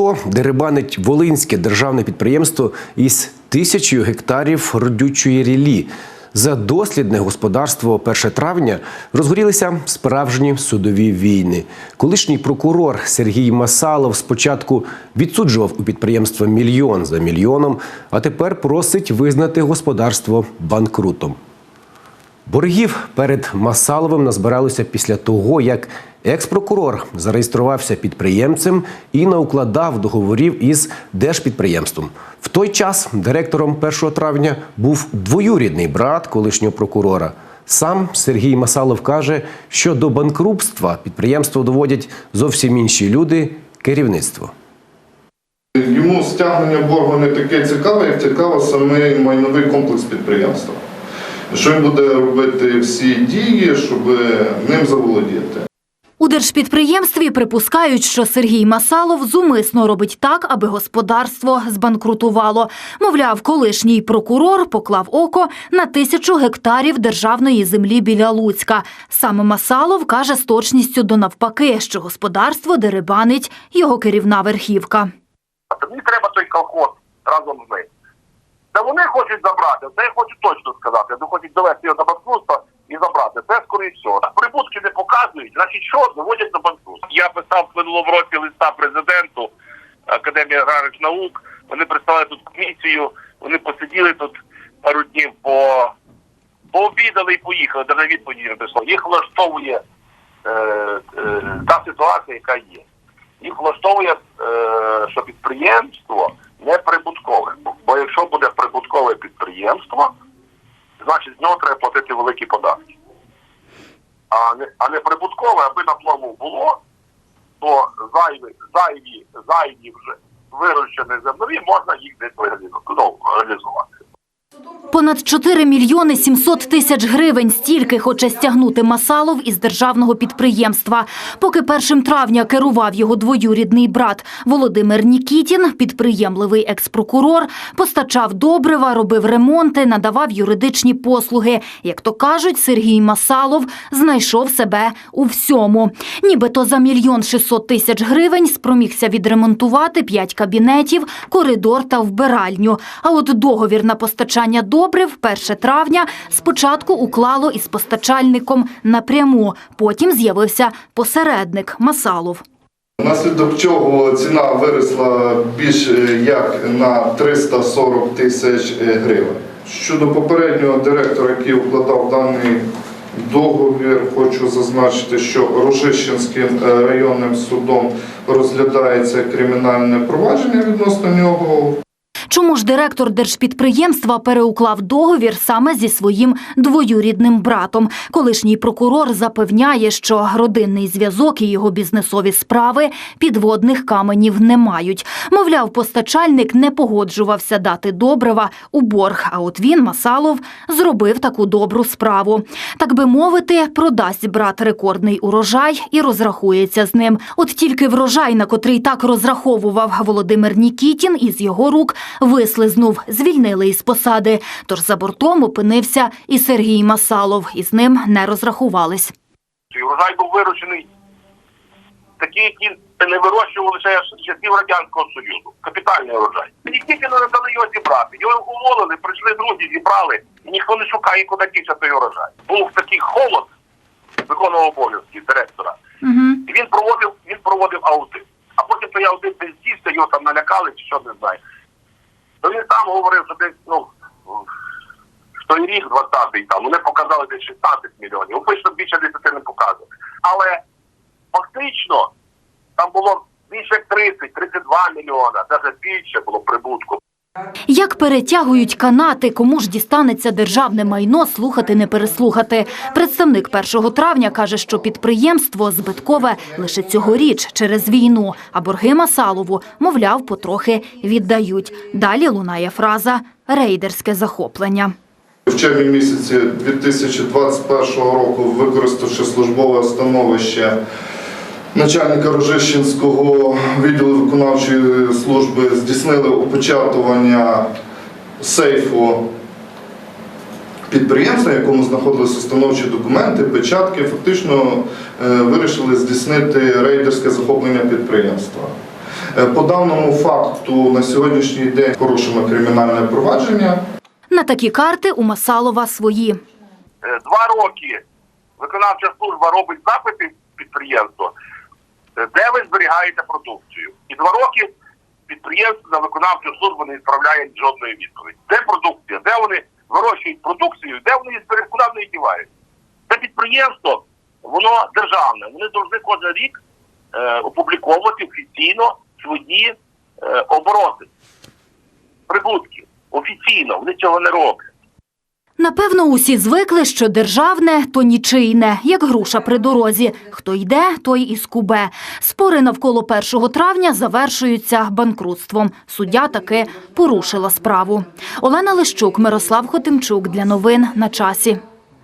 АТО дерибанить Волинське державне підприємство із тисячою гектарів родючої рілі. За дослідне господарство 1 травня розгорілися справжні судові війни. Колишній прокурор Сергій Масалов спочатку відсуджував у підприємства мільйон за мільйоном, а тепер просить визнати господарство банкрутом. Боргів перед Масаловим назбиралося після того, як екс-прокурор зареєструвався підприємцем і наукладав договорів із держпідприємством. В той час директором 1 травня був двоюрідний брат колишнього прокурора. Сам Сергій Масалов каже, що до банкрутства підприємство доводять зовсім інші люди керівництво. Йому стягнення боргу не таке цікаве, як цікаво саме майновий комплекс підприємства. Що він буде робити всі дії, щоб ним заволодіти. У держпідприємстві припускають, що Сергій Масалов зумисно робить так, аби господарство збанкрутувало. Мовляв, колишній прокурор поклав око на тисячу гектарів державної землі біля Луцька. Саме Масалов каже з точністю до навпаки, що господарство дерибанить його керівна верхівка. Мені треба той колхоз разом з ним. Та вони хочуть забрати, це я хочу точно сказати. Вони хочуть довести його до банкрутства і забрати. Це скоріше всього. Прибутки не показують, значить що доводять до банкрутства. Я писав в минулому році листа президенту Академії аграрних наук. Вони представили тут комісію, вони посиділи тут пару днів по пообідали і поїхали, де на відповіді не прийшло. Їх влаштовує е, е, та ситуація, яка є. Їх влаштовує, е, що підприємство не прибуткове. Бо якщо буде прибуткове підприємство, значить з нього треба платити великі податки. А не, а не прибуткове, аби на плаву було, то зайві, зайві, зайві вже вирощені зернові можна їх десь реалізувати. Понад 4 мільйони 700 тисяч гривень стільки хоче стягнути Масалов із державного підприємства. Поки першим травня керував його двоюрідний брат Володимир Нікітін, підприємливий екс-прокурор, постачав добрива, робив ремонти, надавав юридичні послуги. Як то кажуть, Сергій Масалов знайшов себе у всьому. Нібито за мільйон 600 тисяч гривень спромігся відремонтувати п'ять кабінетів, коридор та вбиральню. А от договір на постачання добрив 1 травня спочатку уклало із постачальником напряму. Потім з'явився посередник Масалов. Внаслідок чого ціна виросла більш е, як на 340 тисяч е, гривень. Щодо попереднього директора, який укладав даний договір, хочу зазначити, що Рожищенським е, районним судом розглядається кримінальне провадження відносно нього. Чому ж директор держпідприємства переуклав договір саме зі своїм двоюрідним братом? Колишній прокурор запевняє, що родинний зв'язок і його бізнесові справи підводних каменів не мають. Мовляв, постачальник не погоджувався дати добрива у борг. А от він, Масалов, зробив таку добру справу. Так би мовити, продасть брат рекордний урожай і розрахується з ним. От тільки врожай, на котрий так розраховував Володимир Нікітін, із його рук вислизнув, звільнили із посади. Тож за бортом опинився і Сергій Масалов, і з ним не розрахувались. І врожай був вирощений такий, який не вирощували ще з часів Радянського Союзу. Капітальний урожай. І тільки не дали його зібрати. Його уволили, прийшли друзі, зібрали, і ніхто не шукає, куди дівся той урожай. Був такий холод виконував обов'язки директора. Угу. І він проводив, він проводив аудит. А потім той аудит не здійснився, його там налякали чи що не знаю. То він сам говорив, що десь, ну, в той рік 20-й там, вони показали десь 16 мільйонів. Обично більше 10 не показували. Але фактично там було більше як 30, 32 мільйона, навіть більше було прибутку. Як перетягують канати, кому ж дістанеться державне майно, слухати не переслухати. Представник 1 травня каже, що підприємство збиткове лише цьогоріч через війну, а борги Масалову, мовляв, потрохи віддають. Далі лунає фраза «рейдерське захоплення». В червні місяці 2021 року, використавши службове становище начальника Рожищенського відділу виконавчої служби, здійснили опечатування сейфу підприємства, в якому знаходилися установчі документи, печатки, фактично е, вирішили здійснити рейдерське захоплення підприємства. Е, По даному факту на сьогоднішній день порушено кримінальне провадження. На такі карти у Масалова свої. Е, Два роки виконавча служба робить запити е, де ви зберігаєте продукцію. І два роки підприємство на виконавчу службу не відправляє жодної відповіді. Де продукція? Де вони вирощують продукцію, де вони куди вони її дівають? Це підприємство, воно державне. Вони повинні кожен рік е, опубліковувати офіційно свої е, обороти, прибутки. Офіційно, вони цього не роблять. Напевно, усі звикли, що державне то нічийне, як груша при дорозі. Хто йде, той і скубе. Спори навколо 1 травня завершуються банкрутством. Суддя таки порушила справу. Олена Лищук, Мирослав Хотимчук для новин на часі.